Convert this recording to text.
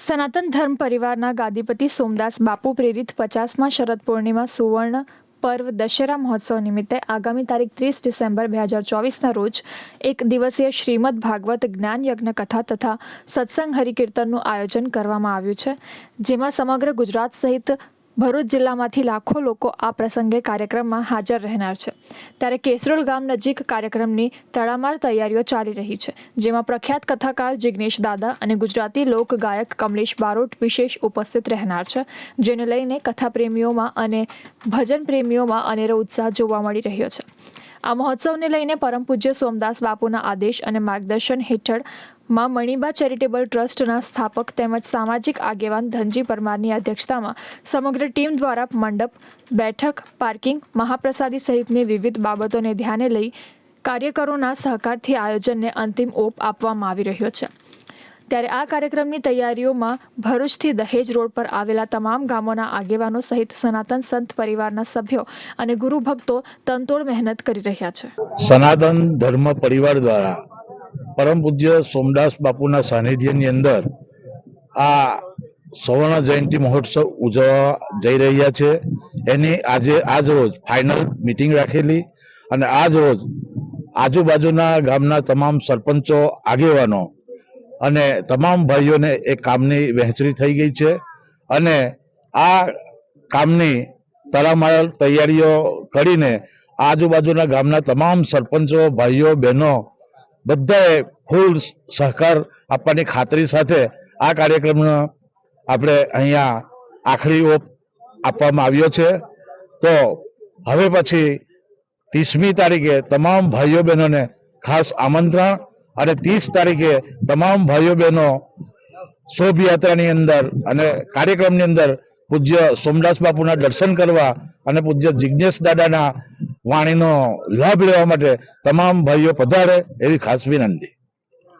સનાતન ધર્મ પરિવારના ગાદીપતિ સોમદાસ બાપુ પ્રેરિત પચાસમાં શરદ પૂર્ણિમા સુવર્ણ પર્વ દશેરા મહોત્સવ નિમિત્તે આગામી તારીખ ત્રીસ ડિસેમ્બર બે હજાર ચોવીસના રોજ એક દિવસીય શ્રીમદ ભાગવત જ્ઞાન યજ્ઞ કથા તથા સત્સંગ હરિકીર્તનનું આયોજન કરવામાં આવ્યું છે, જેમાં સમગ્ર ગુજરાત સહિત ભરૂચ જિલ્લામાંથી લાખો લોકો આ પ્રસંગે કાર્યક્રમમાં હાજર રહેનાર છે. ત્યારે કેસરોલ ગામ નજીક કાર્યક્રમની તડામાર તૈયારીઓ ચાલી રહી છે, જેમાં પ્રખ્યાત કથાકાર જિગ્નેશ દાદા અને ગુજરાતી લોક ગાયક કમલેશ બારોટ વિશેષ ઉપસ્થિત રહેનાર છે, જેને લઈને કથા પ્રેમીઓમાં અને ભજન પ્રેમીઓમાં અનેરો ઉત્સાહ જોવા મળી રહ્યો છે. આ મહોત્સવને લઈને પરમ પૂજ્ય સોમદાસ બાપુના આદેશ અને માર્ગદર્શન હેઠળ માં મણિબા ચેરિટેબલ ટ્રસ્ટના સ્થાપક તેમજ સામાજિક આગેવાન ધનજી પરમારની અધ્યક્ષતામાં સમગ્ર ટીમ દ્વારા મંડપ, બેઠક, પાર્કિંગ, મહાપ્રસાદી સહિતની વિવિધ બાબતોને ધ્યાને લઈ કાર્યકરોના સહકારથી આયોજનને અંતિમ ઓપ આપવામાં આવી રહ્યો છે. ત્યારે આ કાર્યક્રમની તૈયારીઓમાં ભરૂચથી દહેજ રોડ પર આવેલા તમામ ગામોના આગેવાનો સહિત સનાતન સંત પરિવારના સભ્યો અને ગુરુ ભક્તો તનતોડ મહેનત કરી રહ્યા છે. સનાતન ધર્મ પરિવાર દ્વારા પરમ પૂજ્ય સોમદાસ બાપુના સાનિધ્યની અંદર આ સુવર્ણ જયંતિ મહોત્સવ ઉજવવા જઈ રહ્યા છે. એની આજે, આજ રોજ ફાઇનલ મિટિંગ રાખેલી અને આજ રોજ આજુબાજુના ગામના તમામ સરપંચો, આગેવાનો અને તમામ ભાઈઓને એ કામની વહેંચણી થઈ ગઈ છે અને આ કામની તડામાર તૈયારીઓ કરીને આજુબાજુના ગામના તમામ સરપંચો, ભાઈઓ, બહેનો બધાએ ફૂલ સહકાર આપવાની ખાતરી સાથે આ કાર્યક્રમનો આપણે અહીંયા આખરી ઓપ આપવામાં આવ્યો છે. તો હવે પછી ત્રીસમી તારીખે તમામ ભાઈઓ બહેનોને ખાસ આમંત્રણ અને ત્રીસ તારીખે તમામ ભાઈઓ બહેનો શોભયાત્રાની અંદર અને કાર્યક્રમની અંદર પૂજ્ય સોમદાસ બાપુના દર્શન કરવા અને પૂજ્ય જિજ્ઞેશ દાદાના વાણીનો લાભ લેવા માટે તમામ ભાઈઓ પધારે એવી ખાસ વિનંતી.